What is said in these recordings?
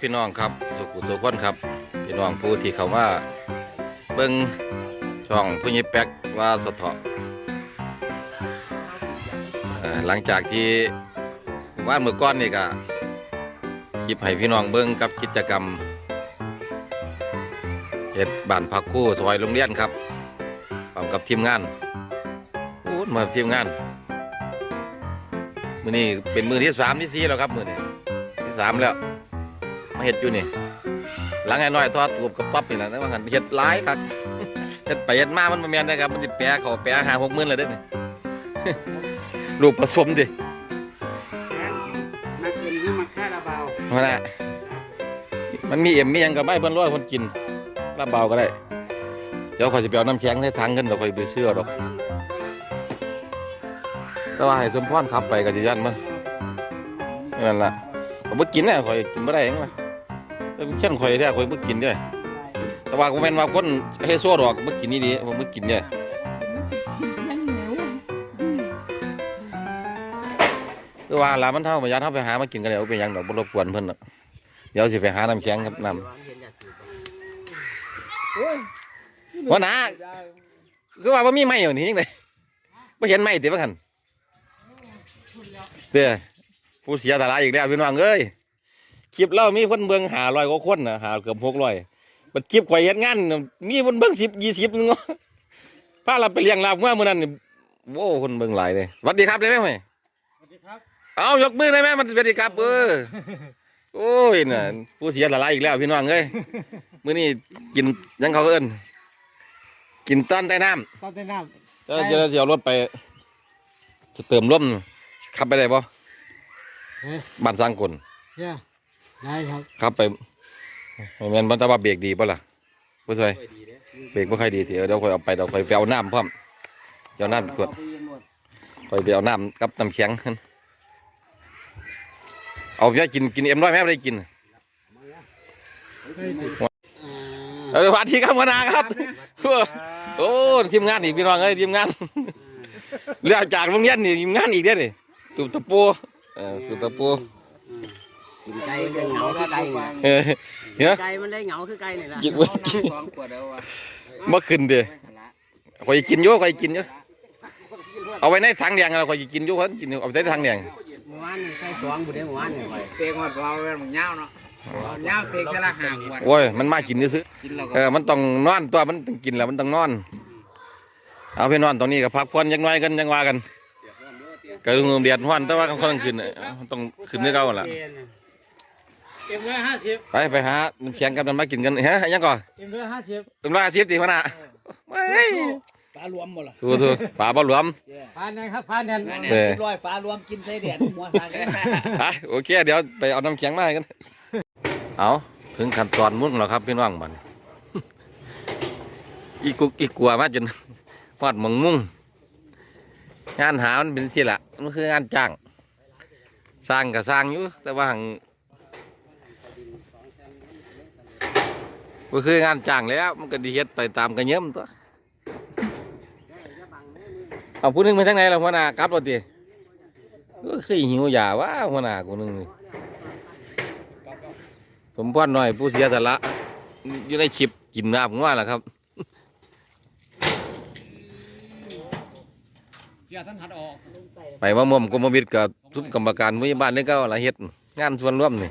พี่น้องครับสุขุสุขคนครับ พี่น้องผู้ที่เขามาเบิ้งช่องผู้ยิแป๊กว่าสะเทาะหลังจากที่ว่านมือก้อนนี่ก็คลิปให้พี่น้องเบิ้งกับกิจกรรมเฮ็ดบ้านพักคู่ซอยโรงเรียนครับพร้อมกับทีมงานอู้มาทีมงานมือนี้เป็นมือที่สามที่สี่แล้วครับมือนี้ที่สามแล้ว มาเห็ดอยู่นี่ หลังไอ้น้อยทอดตูบกับป๊อปนี่แหละนะว่างันเห็ดหลายครับเห็ดไปเห็ดมามันมาแมนนะครับมันจะแปะเขาแปะหาหกหมื่นเลยเด้อนี่ ลูกผสมดิมากินให้มาค่าราบาวมันน่ะมันมีเอ็มมีหยังกับไม่เพิ่นร้อยคนกินลาเบาก็ได้ เดี๋ยวคอยจะไปเอาน้ำแข็งให้ทางกันเดี๋ยวคอยไปเชื่อดอกแต่ว่าให้สมพรขับไปกับจิยันมันนั่นล่ะผมบ่กินน่ะคอยกินบ่ได้เองว่ะ แต่เช่นคอยแท้คอยบ่กินเด้อแต่ว่าผมแม่นว่าคนเฮโซดอกบ่กินนี่ดีผมบ่กินเด้อคือว่าล่ะมันเท่ามันยัดเฮาไปหามากินกันเดี๋ยวเป็นหยังดอกบ่รบกวนเพิ่นน่ะเดี๋ยวสิไปหาน้ำแข็งกับน้ำว่านะคือว่าบ่มีไม้อยู่นี่จังไดบ่เห็นไม้ติว่าคั่นเด้อผู้เสียสาระอีกแล้วพี่น้องเอ้ย คลิปเรามีคนเบิ่ง500กว่าคนน่ะหาเกือบ600บัดคลิปข่อยเฮ็ดงานน่ะมีคนเบิ่ง10 20นึงเนาะพาเราไปเลี้ยงลาบเมื่อมื้อนั้นนี่โอ้คนเบิ่งหลายเลยสวัสดีครับได้ไหมเว้ยสวัสดีครับ เอายกมือได้ไหมมันสวัสดีครับเออโอ้ยน่ะผู้เสียสาระอีกแล้วพี่น้องเอ้ยมื้อนี้กินหยังเขาเอิ้นกินต้นใต้น้ำ ตอนเต้นน้เดี๋ยวเดี๋ยวเดี๋ยวรถไป จะเติมร่มขับไปได้ปะำเฮ้ยบ้านสร้างคนเนี่ย ได้ครับขับไปไม่แม่นมันแต่ว่าเบรกดีปะล่ะผู้ช่วยเบรกไม่ค่อยดีทีเดี๋ยวค่อยเอาไปเดี๋ยวค่อยไปเอาน้ำพร้อมเดี๋ยวน้ำขวดค่อยไปเอาน้ำกับน้ำแข็งเอาเพื่อกินกินเอ็มร้อยแม่ไม่ได้กินเออสวัสดีครับหัวหน้าครับโอ้ทีมงานอีกพี่น้องเอ้ยทีมงานเรียกจากโรงเรียนนี่ทีมงานอีกเด้อนี่ตุบตะปูเออตุบตะปู กินไก่มันได้เหงาคือไก่นี่เออเนี่ยไก่มันได้เหงาคือไก่นี่ล่ะกินบ่กินบ่ขึ้นเด้อข่อยกินอยู่ข่อยกินอยู่เอาไว้ในถังแดงเราข่อยกินอยู่ข่อยกินอยู่เอาไว้ในถังแดงเมื่อวานนี่ไก่สองบุได้เมื่อวานนี่ไปเตะหอดเราเป็นหมึงเงาเนาะเงาเตะแค่ละห่างวันโอ้ยมันมากินซื้อกินเราๆก็เออมันต้องนอนตัวมันต้องกินแล้วมันต้องนอน เอาไปนอนตรงนี้ก็พักผ่อนจักหน่อยกันยังว่ากันก็ลุงเดียดฮ้อนแต่ว่าเขาต้องขึ้นน่ะต้องขึ้นด้วยเก่าหั่นล่ะ เอ็มร้อยห้าสิบไปไปหาน้ำแข็งกับน้ำมากินกันฮะยังก่อนเอ็มร้อยห้าสิบเป็นว่าอาชีพตีมันอะเฮ้ยฟ้ารวมหมดละสู้สู้ฝาบ่หลวมฟานแนนครับฟานแนนเออร้อยฟ้ารวมกินไส้แดดหัวสากเลยฮะโอเคเดี๋ยวไปเอาน้ำแข็งมาให้กัน เอาถึงขั้นตอนมุ่นแล้วครับพี่น้องมันอีกุกอีกัวมาจนพอดหมองมุ่งงานหามันเป็นสิละมันคืองานจ้าง สร้างก็สร้างอยู่แต่ว่าหัง ก็คืองานจ้างแล้ว มันก็ดีเฮ็ดไปตามกันเยิมตัวเอาผู้หนึงไปทางไหนล่ะหัวหน้ากลับรถดิก็คือหิวยาว่าหัวหน้ากูนึงนี่สมพรหน่อยผู้เสียสละอยู่ในชิปกินน้ำงัวล่ะครับเสียท่านหัดออกไปว่าม่วมกรมวิทย์กับทุกกรรมการมุ้ยบ้านนี่ก็ละเฮ็ดงานส่วนร่วมนี่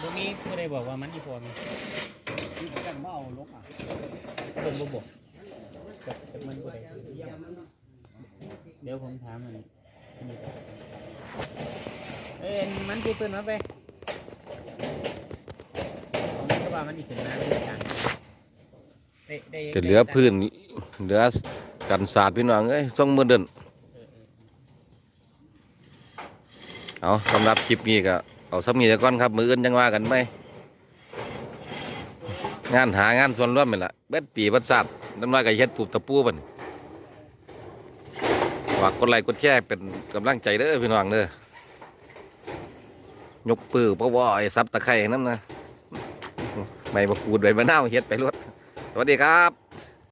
ตรงนี้ไม่ได้ บอกว่ามันอีพอมกันว่าเอาลกอะตรงบ่บอกกับมันบ่ได้เดี๋ยวผมถามมันเอ้ยมันตีปืนมาไปผมก็ว่ามันอีกถึงนะด้วยกันได้ได้ก็เหลือพื้นเหลือกันศาสตร์พี่น้องเอ้ยส่งมือเดินเอาสำหรับคลิปนี้ก็เอาสำนีก่อนครับ มืออื่นยังว่ากันไหม งานหางานส่วนร่วมนี่แหละเบ็ดปีบัดศาสตว์น้ำลายก็เฮ็ดปูตะปูบันฝากกดไลค์กดแชร์เป็นกำลังใจเด้อพี่น้องเด้อยกปือเพราะว่าไอ้ซับตะไคร่น้ำนะใบมาพูดใบมะนาวเฮ็ดไปรวดสวัสดีครับ